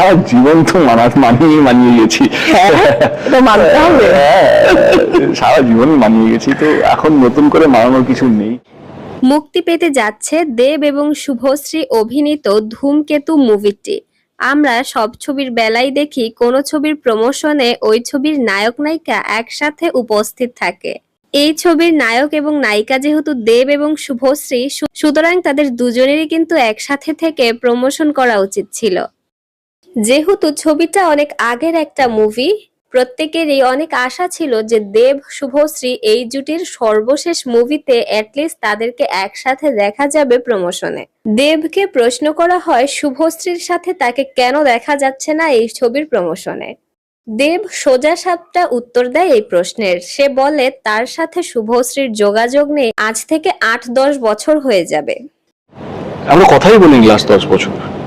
সারা জীবন তো মানা মানিয়ে মানিয়ে গেছি। হ্যাঁ, হ্যাঁ, সারা জীবন মানিয়ে গেছি তো এখন নতুন করে মানানোর কিছু নেই। মুক্তি পেতে যাচ্ছে দেব এবং শুভশ্রী অভিনীত ধূমকেতু মুভিটি। আমরা সব ছবির বেলায় দেখি কোনো ছবির প্রমোশনে ওই ছবির নায়ক নায়িকা একসাথে উপস্থিত থাকে। এই ছবির নায়ক এবং নায়িকা যেহেতু দেব এবং শুভশ্রী সুতরাং তাদের দুজনেরই কিন্তু একসাথে থেকে প্রমোশন করা উচিত ছিল। যেহেতু ছবিটা অনেক আগের একটা মুভি প্রত্যেকেরই অনেক আশা ছিল যে দেব, শুভশ্রী এই জুটির সর্বশেষ মুভিতে অ্যাটলিস্ট তাদেরকে একসাথে দেখা যাবে প্রমোশনে দেবকে প্রশ্ন করা হয়, শুভশ্রীর সাথে তাকে কেন দেখা যাচ্ছে না এই ছবির প্রমোশনে দেব সোজা সাপটা উত্তর দেয় এই প্রশ্নের। সে বলে, তার সাথে শুভশ্রীর যোগাযোগ নেই, আজ থেকে আট দশ বছর হয়ে যাবে। আমরা কথাই বলিনি লাস্ট দশ বছর।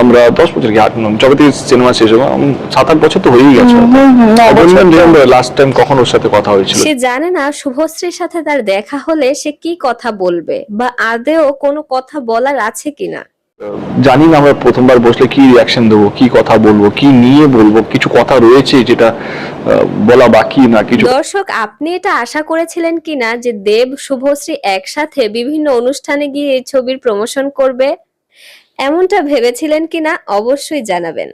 আমরা দশ বছর কি আট যবে থেকে সিনেমা শেষ হলো সাত আট বছর তো হয়েই গেছে। লাস্ট টাইম কখন ওর সাথে কথা হয়েছিল? সে জানে না শুভশ্রীর সাথে তার দেখা হলে সে কি কথা বলবে বা আদেও কোনো কথা বলার আছে কিনা? জানি না আমরা প্রথমবার বসলে কি রিয়াকশন দেবো কি কথা বলব কি নিয়ে বলব কিছু কথা রয়েছে যেটা বলা বাকি না কিছু দর্শক আপনি এটা আশা করেছিলেন কিনা যে দেব শুভশ্রী একসাথে বিভিন্ন অনুষ্ঠানে গিয়ে এই ছবির প্রমোশন করবে? এমনটা ভেবেছিলেন কিনা অবশ্যই জানাবেন।